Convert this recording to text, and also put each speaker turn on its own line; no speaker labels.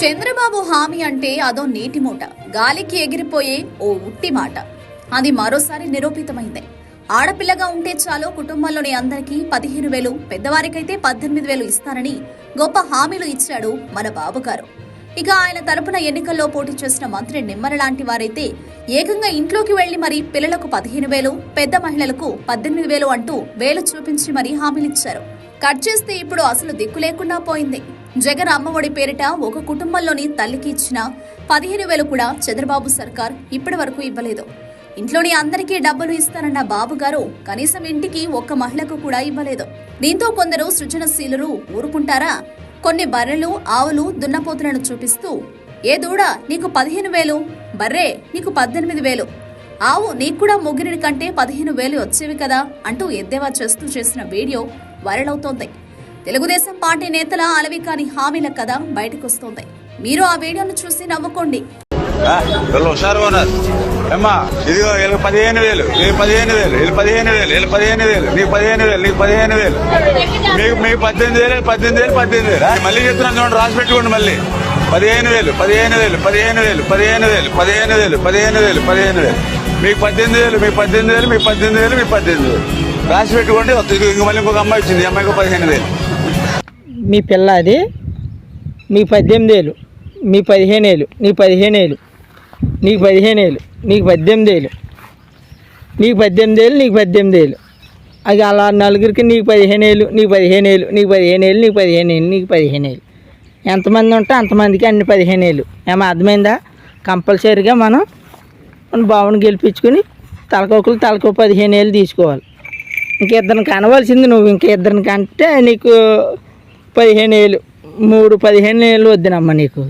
చంద్రబాబు హామీ అంటే అదో నీటి మూట. గాలికి ఎగిరిపోయే ఓ ఉట్టి మాట. అది మరోసారి నిరూపితమైంది. ఆడపిల్లగా ఉంటే చాలు కుటుంబంలోని అందరికీ పదిహేను వేలు పెద్దవారికైతే పద్దెనిమిది వేలు ఇస్తారని గొప్ప హామీలు ఇచ్చాడు మన బాబు గారు ఇక ఆయన తరపున ఎన్నికల్లో పోటీ చేసిన మంత్రి నిమ్మల లాంటి వారైతే ఏకంగా ఇంట్లోకి వెళ్ళి మరీ పిల్లలకు పదిహేను వేలు పెద్ద మహిళలకు పద్దెనిమిది వేలు అంటూ వేలు చూపించి మరీ హామీలిచ్చారు. కట్ చేస్తే ఇప్పుడు అసలు దిక్కు లేకుండా పోయింది. జగన్ అమ్మఒడి పేరిట ఒక కుటుంబంలోని తల్లికి ఇచ్చిన పదిహేను వేలు కూడా చంద్రబాబు సర్కార్ ఇప్పటి వరకు ఇవ్వలేదు. ఇంట్లోని అందరికీ డబ్బులు ఇస్తానన్న బాబు గారు కనీసం ఇంటికి ఒక్క మహిళకు కూడా ఇవ్వలేదు. దీంతో కొందరు సృజనశీలులు ఊరుకుంటారా? కొన్ని బర్రెలు ఆవులు దున్నపోతులను చూపిస్తూ ఏ దూడ నీకు పదిహేను వేలు. బర్రే నీకు పద్దెనిమిది వేలు. ఆవు నీకు కూడా ముగ్గురిని కంటే పదిహేను వేలు వచ్చేవి కదా అంటూ ఎద్దేవా చేస్తూ చేసిన వీడియో వైరల్ అవుతోంది తెలుగుదేశం పార్టీ నేతల అలవి కాని హామీల కథ బయటకొస్తోంది మీరు ఆ వీడియోను చూసి నవ్వుకోండి
ఆ, వీళ్ళు అమ్మా ఇదిగో పదిహేను వేలు వీళ్ళు పదిహేను వేలు వీళ్ళు పదిహేను వేలు వీళ్ళు పదిహేను వేలు నీకు పదిహేను వేలు నీకు పదిహేను వేలు మీకు మీకు పద్దెనిమిది వేలు పద్దెనిమిది వేలు పద్దెనిమిది వేలు ఆ, మళ్ళీ చెప్తున్నాను చూడండి రాసి పెట్టుకోండి మళ్ళీ పదిహేను వేలు పదిహేను వేలు పదిహేను వేలు పదిహేను వేలు పదిహేను వేలు పదిహేను వేలు పదిహేను వేలు మీకు పద్దెనిమిది వేలు మీకు పద్దెనిమిది వేలు మీకు పద్దెనిమిది వేలు మీకు పద్దెనిమిది వేలు రాసి పెట్టుకోండి ఇంక మళ్ళీ ఇంకొక అమ్మాయి వచ్చింది. ఈ అమ్మాయికి పదిహేను వేలు.
మీ పిల్ల అది. మీ పద్దెనిమిది ఏళ్ళు మీ పదిహేను ఏళ్ళు నీ పదిహేను ఏళ్ళు నీకు పదిహేను ఏళ్ళు నీకు పద్దెనిమిది ఏళ్ళు నీకు పద్దెనిమిది ఏళ్ళు నీకు పద్దెనిమిది ఏళ్ళు అది అలా నలుగురికి నీకు పదిహేను ఏళ్ళు నీకు పదిహేను ఏళ్ళు నీకు పదిహేను ఏళ్ళు నీకు పదిహేను ఏళ్ళు నీకు పదిహేను ఏళ్ళు ఎంతమంది ఉంటే అంతమందికి అన్ని పదిహేను ఏళ్ళు ఏమో అర్థమైందా? కంపల్సరీగా మనం మన బావుని గెలిపించుకుని తలకొకలు తలకో పదిహేను ఏళ్ళు తీసుకోవాలి. ఇంకిద్దరిని కనవలసింది నువ్వు ఇంక ఇద్దరిని కంటే నీకు పదిహేను ఏళ్ళు మూడు పదిహేను ఏళ్ళు వద్దునమ్మా నీకు.